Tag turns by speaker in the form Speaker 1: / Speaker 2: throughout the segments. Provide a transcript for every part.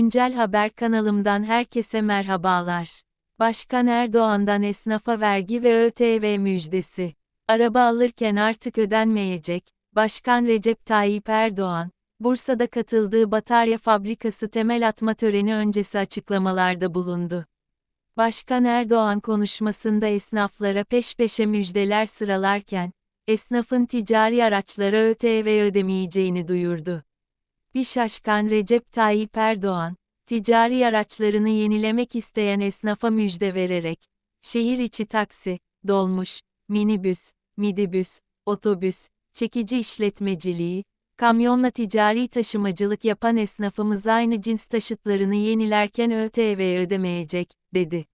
Speaker 1: Güncel Haber kanalımdan herkese merhabalar. Başkan Erdoğan'dan esnafa vergi ve ÖTV müjdesi. Araba alırken artık ödenmeyecek. Başkan Recep Tayyip Erdoğan, Bursa'da katıldığı batarya fabrikası temel atma töreni öncesi açıklamalarda bulundu. Başkan Erdoğan konuşmasında esnaflara peş peşe müjdeler sıralarken, esnafın ticari araçlara ÖTV ödemeyeceğini duyurdu. Bir şaşkan Recep Tayyip Erdoğan, ticari araçlarını yenilemek isteyen esnafa müjde vererek, şehir içi taksi, dolmuş, minibüs, midibüs, otobüs, çekici işletmeciliği, kamyonla ticari taşımacılık yapan esnafımız aynı cins taşıtlarını yenilerken ÖTV ödemeyecek, dedi.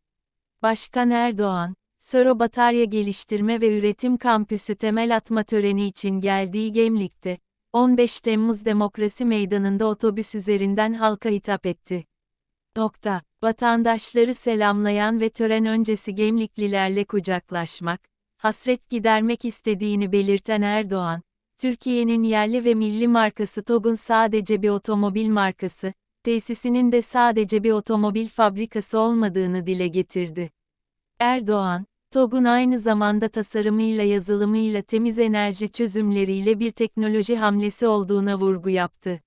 Speaker 1: Başkan Erdoğan, Söro Batarya Geliştirme ve Üretim Kampüsü temel atma töreni için geldiği Gemlik'te, 15 Temmuz Demokrasi Meydanı'nda otobüs üzerinden halka hitap etti. Nokta. Vatandaşları selamlayan ve tören öncesi Gemliklilerle kucaklaşmak, hasret gidermek istediğini belirten Erdoğan, Türkiye'nin yerli ve milli markası TOG'un sadece bir otomobil markası, tesisinin de sadece bir otomobil fabrikası olmadığını dile getirdi. Erdoğan, TOG'un aynı zamanda tasarımıyla yazılımıyla temiz enerji çözümleriyle bir teknoloji hamlesi olduğuna vurgu yaptı.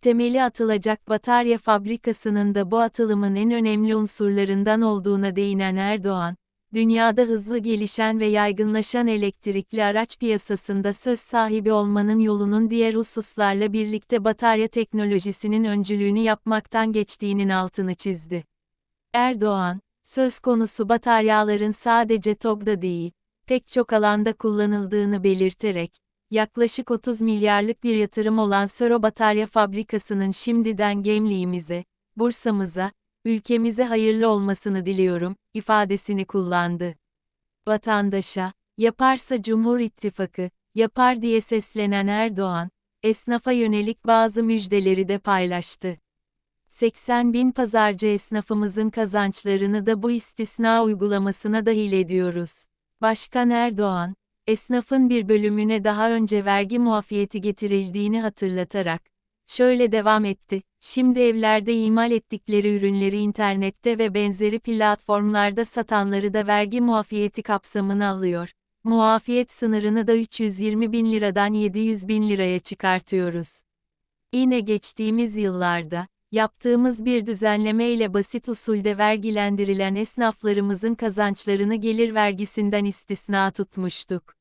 Speaker 1: Temeli atılacak batarya fabrikasının da bu atılımın en önemli unsurlarından olduğuna değinen Erdoğan, dünyada hızlı gelişen ve yaygınlaşan elektrikli araç piyasasında söz sahibi olmanın yolunun diğer hususlarla birlikte batarya teknolojisinin öncülüğünü yapmaktan geçtiğinin altını çizdi. Erdoğan, söz konusu bataryaların sadece TOG'da değil, pek çok alanda kullanıldığını belirterek, yaklaşık 30 milyarlık bir yatırım olan Söro Batarya Fabrikası'nın şimdiden Gemliğimize, Bursa'mıza, ülkemize hayırlı olmasını diliyorum, ifadesini kullandı. Vatandaşa, yaparsa Cumhur İttifakı, yapar diye seslenen Erdoğan, esnafa yönelik bazı müjdeleri de paylaştı. 80 bin pazarcı esnafımızın kazançlarını da bu istisna uygulamasına dahil ediyoruz. Başkan Erdoğan, esnafın bir bölümüne daha önce vergi muafiyeti getirildiğini hatırlatarak, şöyle devam etti, şimdi evlerde imal ettikleri ürünleri internette ve benzeri platformlarda satanları da vergi muafiyeti kapsamına alıyor. Muafiyet sınırını da 320 bin liradan 700 bin liraya çıkartıyoruz. Yine geçtiğimiz yıllarda, Yaptığımız bir düzenleme ile basit usulde vergilendirilen esnaflarımızın kazançlarını gelir vergisinden istisna tutmuştuk.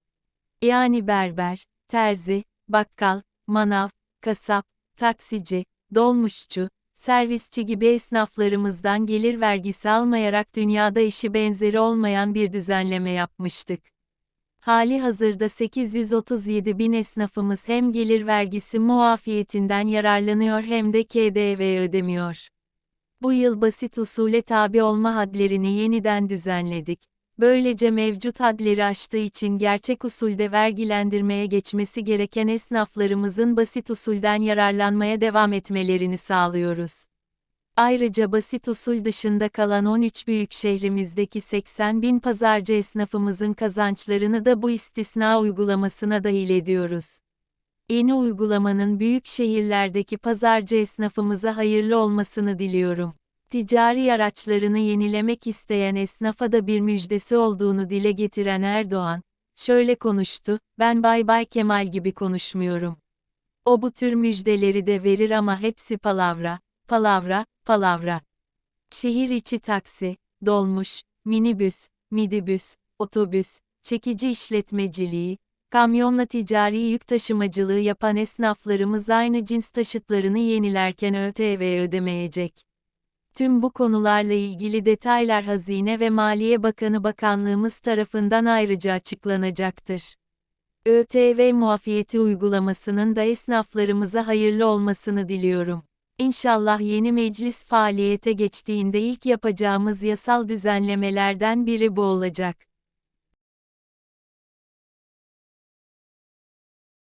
Speaker 1: Yani berber, terzi, bakkal, manav, kasap, taksici, dolmuşçu, servisçi gibi esnaflarımızdan gelir vergisi almayarak dünyada eşi benzeri olmayan bir düzenleme yapmıştık. Hali hazırda 837 bin esnafımız hem gelir vergisi muafiyetinden yararlanıyor hem de KDV ödemiyor. Bu yıl basit usule tabi olma hadlerini yeniden düzenledik. Böylece mevcut hadleri aştığı için gerçek usulde vergilendirmeye geçmesi gereken esnaflarımızın basit usulden yararlanmaya devam etmelerini sağlıyoruz. Ayrıca basit usul dışında kalan 13 büyük şehrimizdeki 80 bin pazarcı esnafımızın kazançlarını da bu istisna uygulamasına dahil ediyoruz. Yeni uygulamanın büyük şehirlerdeki pazarcı esnafımıza hayırlı olmasını diliyorum. Ticari araçlarını yenilemek isteyen esnafa da bir müjdesi olduğunu dile getiren Erdoğan, şöyle konuştu, ben Bay Bay Kemal gibi konuşmuyorum. O bu tür müjdeleri de verir ama hepsi palavra, palavra, palavra. Şehir içi taksi, dolmuş, minibüs, midibüs, otobüs, çekici işletmeciliği, kamyonla ticari yük taşımacılığı yapan esnaflarımız aynı cins taşıtlarını yenilerken ÖTV ödemeyecek. Tüm bu konularla ilgili detaylar Hazine ve Maliye Bakanı Bakanlığımız tarafından ayrıca açıklanacaktır. ÖTV muafiyeti uygulamasının da esnaflarımıza hayırlı olmasını diliyorum. İnşallah yeni meclis faaliyete geçtiğinde ilk yapacağımız yasal düzenlemelerden biri bu olacak.